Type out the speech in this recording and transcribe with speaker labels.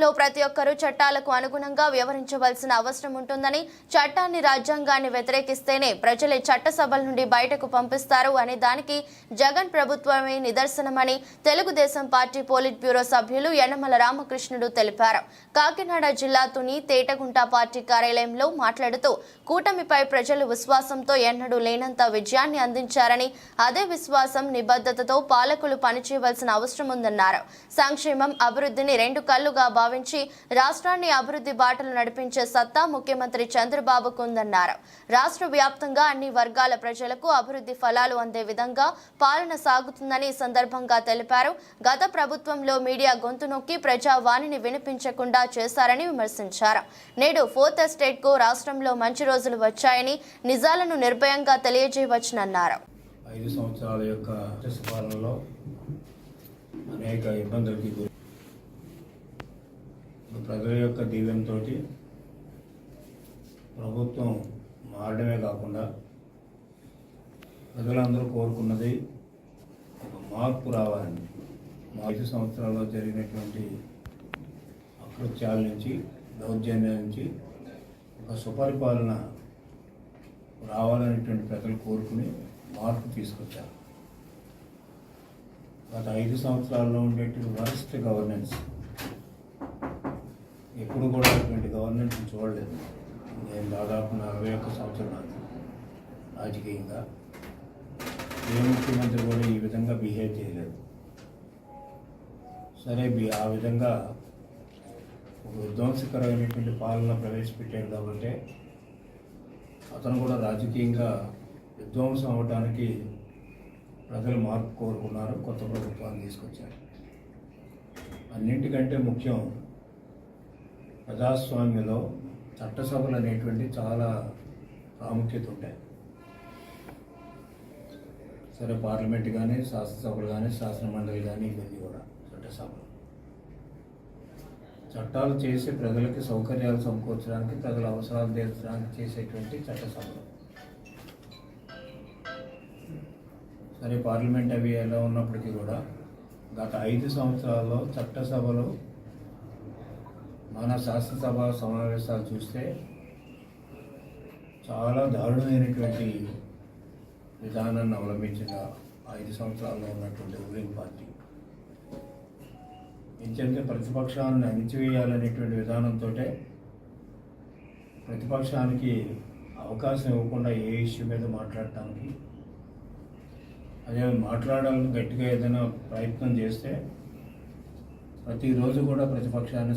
Speaker 1: దేశంలో ప్రతి ఒక్కరూ చట్టాలకు అనుగుణంగా వ్యవహరించవలసిన అవసరం ఉంటుందని చట్టాన్ని రాజ్యాంగాన్ని వ్యతిరేకిస్తేనే ప్రజలే చట్టసభల నుండి బయటకు పంపిస్తారు అనే దానికి జగన్ ప్రభుత్వమే నిదర్శనమని తెలుగుదేశం పార్టీ పోలిట్ బ్యూరో సభ్యులు యనమల రామకృష్ణుడు తెలిపారు. కాకినాడ జిల్లా తుని తేటగుంట పార్టీ కార్యాలయంలో మాట్లాడుతూ కూటమిపై ప్రజలు విశ్వాసంతో ఎన్నడూ లేనంత విజయాన్ని అందించారని అదే విశ్వాసం నిబద్ధతతో పాలకులు పనిచేయవలసిన అవసరం ఉందన్నారు. సంక్షేమం అభివృద్ధిని రెండు కళ్ళుగా భావించి రాష్ట్రాన్ని అభివృద్ధి బాటలు నడిపించే సత్తా ముఖ్యమంత్రి చంద్రబాబుకు ఉందన్నారు. రాష్ట్ర వ్యాప్తంగా అన్ని వర్గాల ప్రజలకు అభివృద్ధి ఫలాలు అందే విధంగా పాలన సాగుతుందని సందర్భంగా తెలిపారు. గత ప్రభుత్వంలో మీడియా గొంతు నొక్కి ప్రజావాణిని వినిపించకుండా చేశారని విమర్శించారు. నేడు ఫోర్త్ ఎస్టేట్కు రాష్ట్రంలో మంచి రోజులు వచ్చాయని నిజాలను నిర్భయంగా తెలియజేయవచ్చునన్నారు.
Speaker 2: ఐదు సంవత్సరాల యొక్క అనేక ఇబ్బందులకి గురి ప్రజల యొక్క దీవెనతో ప్రభుత్వం మారడమే కాకుండా ప్రజలందరూ కోరుకున్నది ఒక మార్పు రావాలని. మా ఐదు సంవత్సరాల్లో జరిగినటువంటి అకృత్యాల నుంచి దౌర్జన్యాల నుంచి ఒక సుపరిపాలన రావాలనేటువంటి ప్రజలు కోరుకుని మార్పు తీసుకొచ్చారు. గత ఐదు సంవత్సరాల్లో ఉండేటువంటి వరస్ట్ గవర్నెన్స్ ఎప్పుడు కూడా అటువంటి గవర్నమెంట్ చూడలేదు. నేను దాదాపు నలభై ఒక్క సంవత్సరాలు రాజకీయంగా ఏ ముఖ్యమంత్రి కూడా ఈ విధంగా బిహేవ్ చేయలేదు. సరే బి- ఆ విధంగా ఒక విధ్వంసకరమైనటువంటి పాలన ప్రవేశపెట్టాడు కాబట్టి అతను కూడా రాజకీయంగా విధ్వంసం అవ్వడానికి ప్రజలు మార్పు కోరుకున్నారు కొత్త ప్రభుత్వాన్ని తీసుకొచ్చారు. అన్నింటికంటే ముఖ్యం ప్రజాస్వామ్యంలో చట్టసభలు అనేటువంటి చాలా ప్రాముఖ్యత ఉంటాయి. సరే పార్లమెంట్ కానీ శాసనసభలు కానీ శాసనమండలి కానీ ఇవన్నీ కూడా చట్టసభలు. చట్టాలు చేసి ప్రజలకి సౌకర్యాలు సమకూర్చడానికి ప్రజల అవసరాలు తీర్చడానికి చేసేటువంటి చట్టసభలు. సరే పార్లమెంట్ అవి ఎలా ఉన్నప్పటికీ కూడా గత ఐదు సంవత్సరాల్లో చట్టసభలు మన శాసనసభ సమావేశాలు చూస్తే చాలా దారుణమైనటువంటి విధానాన్ని అవలంబించిన ఐదు సంవత్సరాల్లో ఉన్నటువంటి రూలింగ్ పార్టీ. ఎందుకంటే ప్రతిపక్షాలను అణిచివేయాలనేటువంటి విధానంతో ప్రతిపక్షానికి అవకాశం ఇవ్వకుండా ఏ ఇష్యూ మీద మాట్లాడటానికి అదే మాట్లాడాలని గట్టిగా ఏదైనా ప్రయత్నం చేస్తే ప్రతిరోజు కూడా ప్రతిపక్షాన్ని